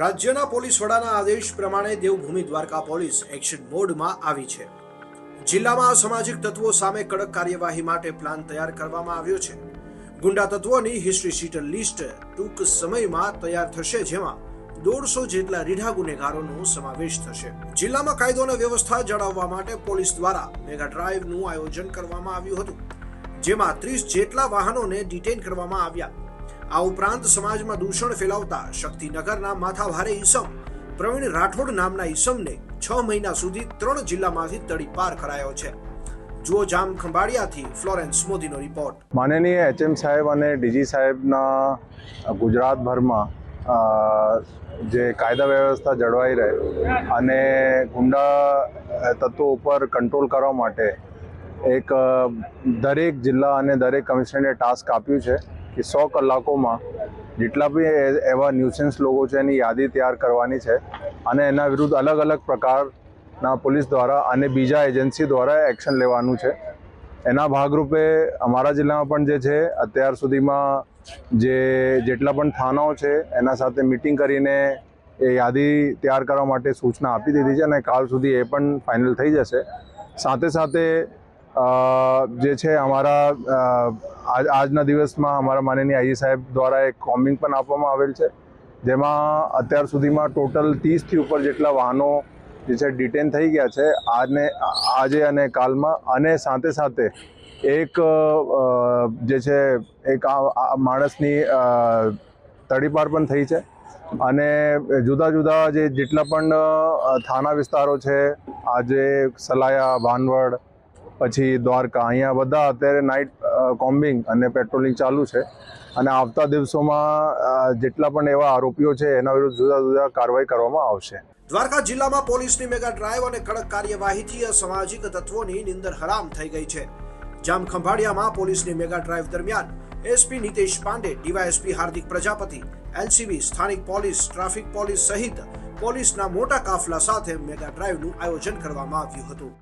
રાજ્યના પોલીસ વડાના આદેશ પ્રમાણે દેવભૂમિ દ્વારકા પોલીસ એક્શન મોડમાં આવી છે. જિલ્લામાં અસામાજિક તત્વો સામે કડક કાર્યવાહી માટે પ્લાન તૈયાર કરવામાં આવ્યો છે. ગુંડા તત્વોની હિસ્ટ્રી શીટ લિસ્ટ ટૂંક સમયમાં તૈયાર થશે, જેમાં દોઢસો જેટલા રીઢા ગુનેગારોનો સમાવેશ થશે. જિલ્લામાં કાયદો અને વ્યવસ્થા જાળવવા માટે પોલીસ દ્વારા મેગા ડ્રાઈવનું આયોજન કરવામાં આવ્યું હતું, જેમાં ત્રીસ જેટલા વાહનોને ડિટેન કરવામાં આવ્યા. આ ઉપરાંત સમાજમાં દૂષણ ફેલાવતા શક્તિનગરના માથાભારે ઈસમ, પ્રવીણ રાઠોડ નામના ઈસમને છ મહિના સુધી ત્રણ જિલ્લામાંથી તડીપાર કરાયો છે. જુઓ જામ ખંભાળિયાથી ફ્લોરેન્સ મોદીનો રિપોર્ટ. માનનીય એચએમ સાહેબ અને ડીજી સાહેબના ગુજરાતભરમાં જે કાયદા વ્યવસ્થા જળવાઈ રહે અને ગુંડા તત્વો ઉપર કંટ્રોલ કરવા માટે એક દરેક જિલ્લા અને દરેક કમિશનરે ટાસ્ક આપ્યું છે. કે સો કલાકોમાં જેટલા બી એવા ન્યુસન્સ લોકો છે, એની યાદી તૈયાર કરવાની છે અને એના વિરુદ્ધ અલગ અલગ પ્રકારના પોલીસ દ્વારા અને બીજા એજન્સી દ્વારા એક્શન લેવાનું છે. એના ભાગરૂપે અમારા જિલ્લામાં પણ જે છે, અત્યાર સુધીમાં જે જેટલા પણ થાનાઓ છે, એના સાથે મિટિંગ કરીને એ યાદી તૈયાર કરવા માટે સૂચના આપી દીધી છે અને કાલ સુધી એ પણ ફાઇનલ થઈ જશે. સાથે સાથે જે છે અમારા આજ, આજના દિવસમાં અમારા માનનીય આઈએ સાહેબ દ્વારા એક કોમિંગ પણ આપવામાં આવેલ છે. જેમાં અત્યાર સુધીમાં ટોટલ ત્રીસથી ઉપર જેટલા વાહનો જે છે ડિટેન થઈ ગયા છે. આજને, આજે અને કાલમાં અને સાથે સાથે એક જે છે એક માણસની તડીપાર પણ થઈ છે. અને જુદા જુદા જે જેટલા પણ થાના વિસ્તારો છે, આજે સલાયા ભાનવડ પછી દ્વારકા. અહીંયા બધા અત્યારે નાઇટ કોમ્બિંગ અને પેટ્રોલિંગ ચાલુ છે. અને આવતા દિવસોમાં જેટલા પણ એવા આરોપીઓ છે, એના વિરુદ્ધ જુદા જુદા કાર્યવાહી કરવામાં આવશે. દ્વારકા જિલ્લામાં પોલીસની મેગા ડ્રાઈવ અને કડક કાર્યવાહીથી અસામાજિક તત્વોની નિંદર હરામ થઈ ગઈ છે. જામ ખંભાળિયામાં પોલીસની મેગા ડ્રાઈવ દરમિયાન SP Nitesh Pandey, DYSP Hardik Prajapati, LCB સ્થાનિક પોલીસ, ટ્રાફિક પોલીસ સહિત પોલીસના મોટા કાફલા સાથે મેગા ડ્રાઈવનું આયોજન કરવામાં આવ્યું હતું.